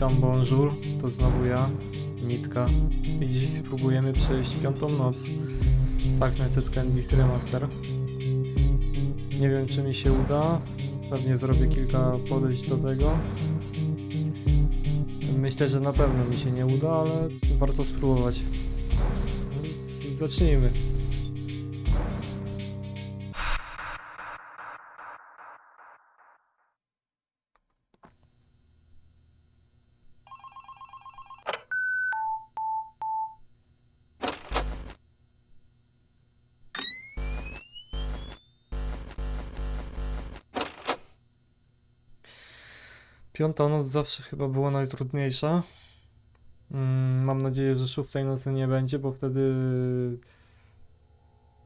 Witam, bonjour, to znowu ja, Nitka. I dziś spróbujemy przejść piątą noc Five Nights at Candy's Remaster. Nie wiem, czy mi się uda. Pewnie zrobię kilka podejść do tego. Myślę, że na pewno mi się nie uda, ale warto spróbować. Z- Zacznijmy. Piąta noc zawsze chyba była najtrudniejsza. Mm, Mam nadzieję, że szóstej nocy nie będzie, bo wtedy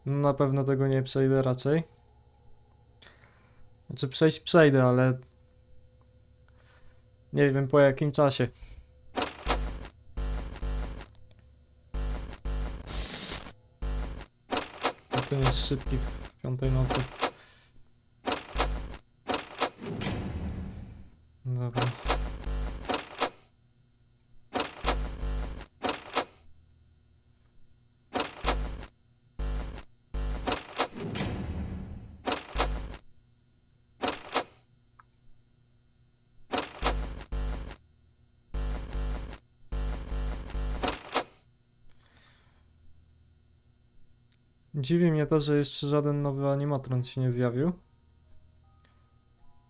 na pewno tego nie przejdę raczej. Znaczy przejść przejdę, ale nie wiem po jakim czasie. Ten jest szybki w piątej nocy. Dziwi mnie to, że jeszcze żaden nowy animatron się nie zjawił.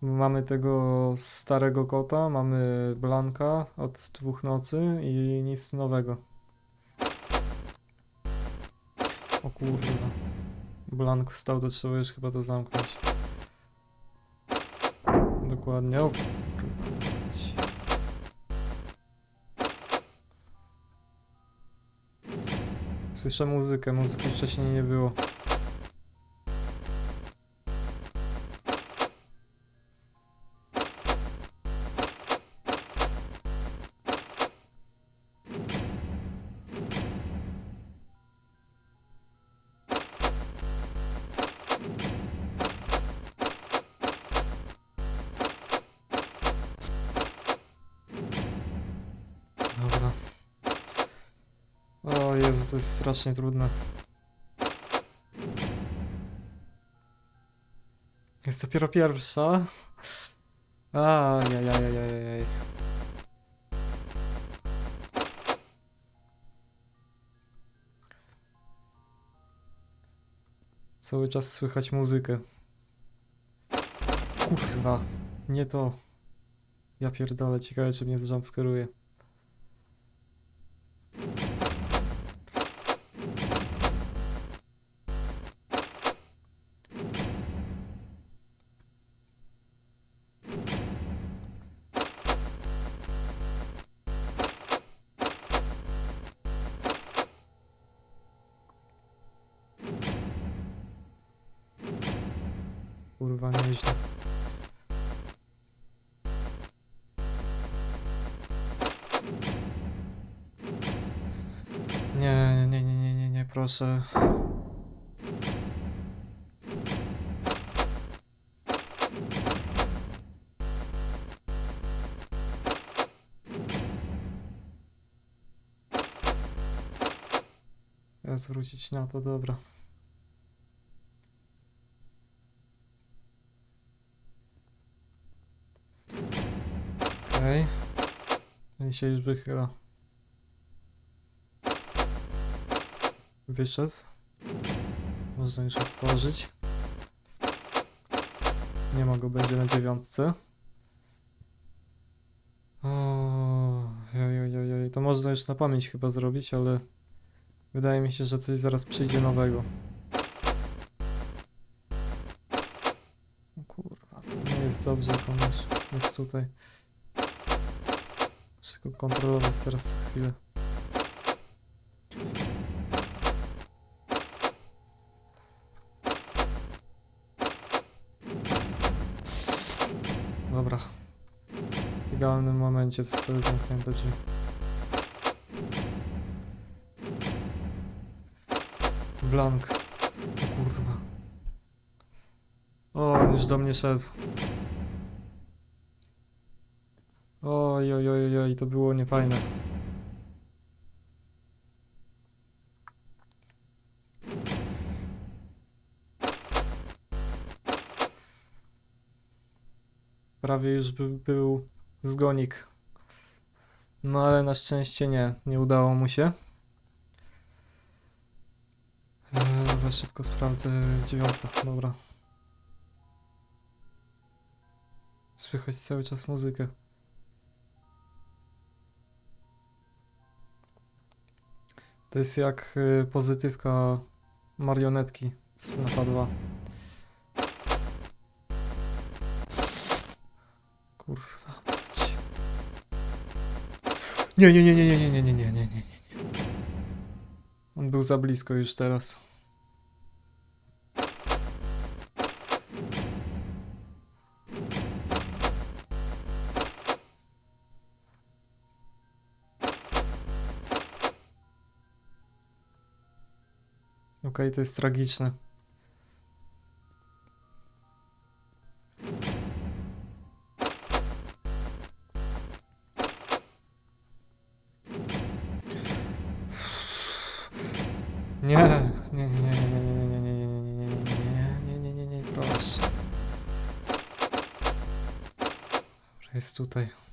Mamy tego starego kota, mamy Blanka od dwóch nocy i nic nowego. O kurwa. Blank wstał, to trzeba już chyba to zamknąć. Dokładnie. O Słyszę muzykę, muzyki wcześniej nie było. To jest strasznie trudne. Jest dopiero pierwsza. Ajajajajajaj. Cały czas słychać muzykę. Kurwa, nie to. Ja pierdolę, ciekawe czy mnie jumpscaruje. Kurwa, nieźle. Nie, nie, nie, nie, nie, nie, proszę. Zwrócić na to, dobra. Okej. Ten się już wychyla. Wyszedł. Można już otworzyć. Nie ma go, będzie na dziewiątce. O, joj, joj, joj. To można już na pamięć chyba zrobić, ale wydaje mi się, że coś zaraz przyjdzie nowego. Kurwa, to nie jest dobrze, jak on jest tutaj. Go kontrolować teraz chwilę. Dobra. W idealnym momencie zostały zamknięte drzwi. Blank. O kurwa. O, już do mnie szedł. Oj, oj, oj, oj, to było niefajne. Prawie już by był zgonik. No ale na szczęście nie, nie udało mu się. Eee, szybko sprawdzę dziewiątkę, dobra. Słychać cały czas muzykę. To jest jak y, pozytywka marionetki z FNAFa 2. Kurwa. Nie, nie, nie, nie, nie, nie, nie, nie, nie, nie, nie, nie. On był za blisko już teraz. Nie, proszę. Że Jest tutaj.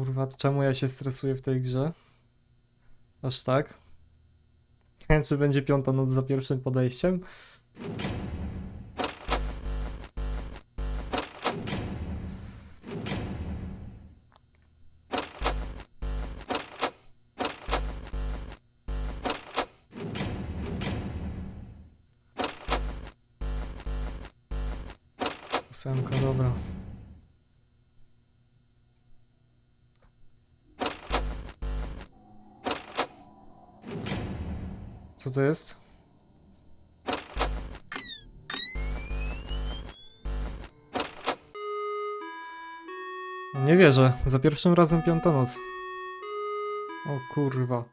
Kurwa, czemu ja się stresuję w tej grze? Aż tak? Czy będzie piąta noc za pierwszym podejściem. Ósemka, dobra. To jest? Nie wierzę. Za pierwszym razem piąta noc. O kurwa.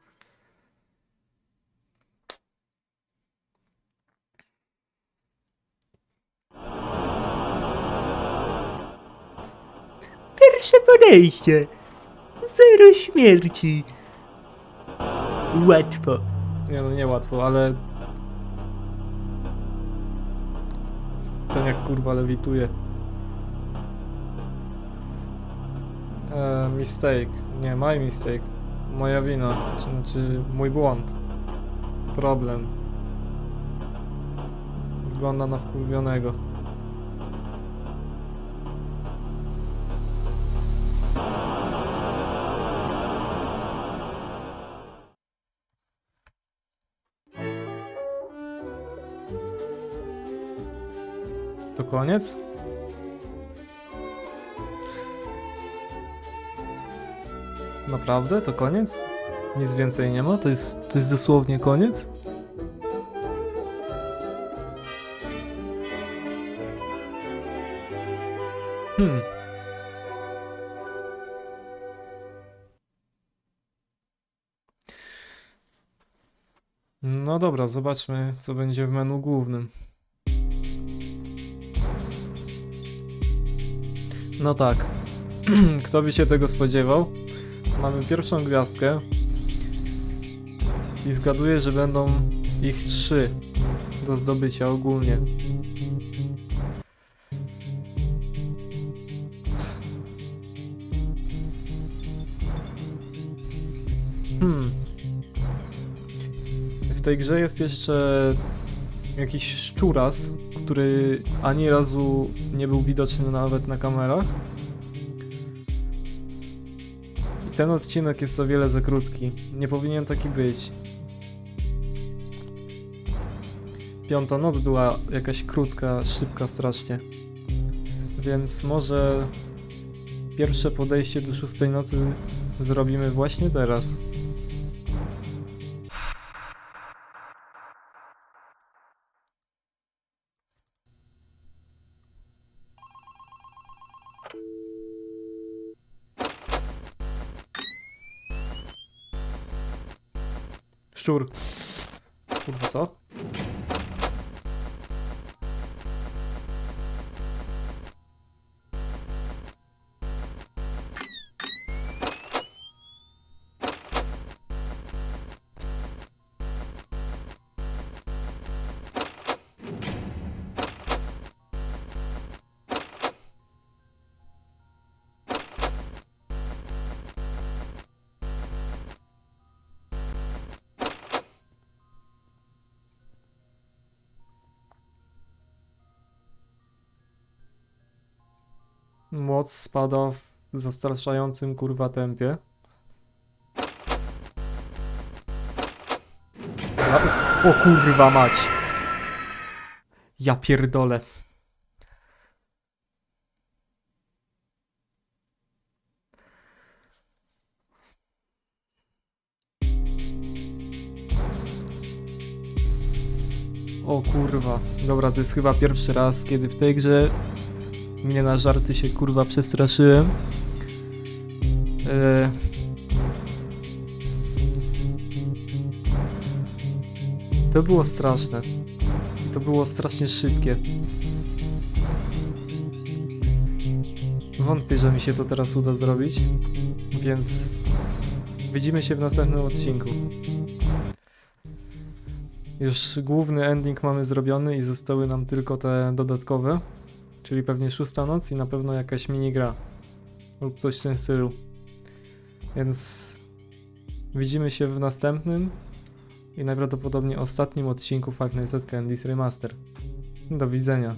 Pierwsze podejście. Zero śmierci. Łatwo. Nie no, niełatwo, ale... Ten jak kurwa lewituje. E, mistake. Nie, my mistake. Moja wina. Czy, znaczy, mój błąd. Problem. Wygląda na wkurwionego. To koniec? Naprawdę? To koniec? Nic więcej nie ma? To jest, to jest dosłownie koniec? Hmm. No dobra, zobaczmy, co będzie w menu głównym. No tak. Kto by się tego spodziewał? Mamy pierwszą gwiazdkę. I zgaduję, że będą ich trzy do zdobycia ogólnie. Hmm. W tej grze jest jeszcze jakiś szczuras, który ani razu nie był widoczny nawet na kamerach. I ten odcinek jest o wiele za krótki. Nie powinien taki być. Piąta noc była jakaś krótka, szybka strasznie. Więc może pierwsze podejście do szóstej nocy zrobimy właśnie teraz. Szczur. Kurwa, co? Moc spada w zastraszającym kurwa tempie. O kurwa mać. Ja pierdolę. O kurwa. Dobra, to jest chyba pierwszy raz, kiedy w tej grze nie na żarty się kurwa przestraszyłem. E... To było straszne. To było strasznie szybkie. Wątpię, że mi się to teraz uda zrobić, więc widzimy się w następnym odcinku. Już główny ending mamy zrobiony i zostały nam tylko te dodatkowe. Czyli pewnie szósta noc i na pewno jakaś minigra. Lub coś w tym stylu. Więc widzimy się w następnym i najprawdopodobniej ostatnim odcinku Five Nights at Candy's Remaster. Do widzenia.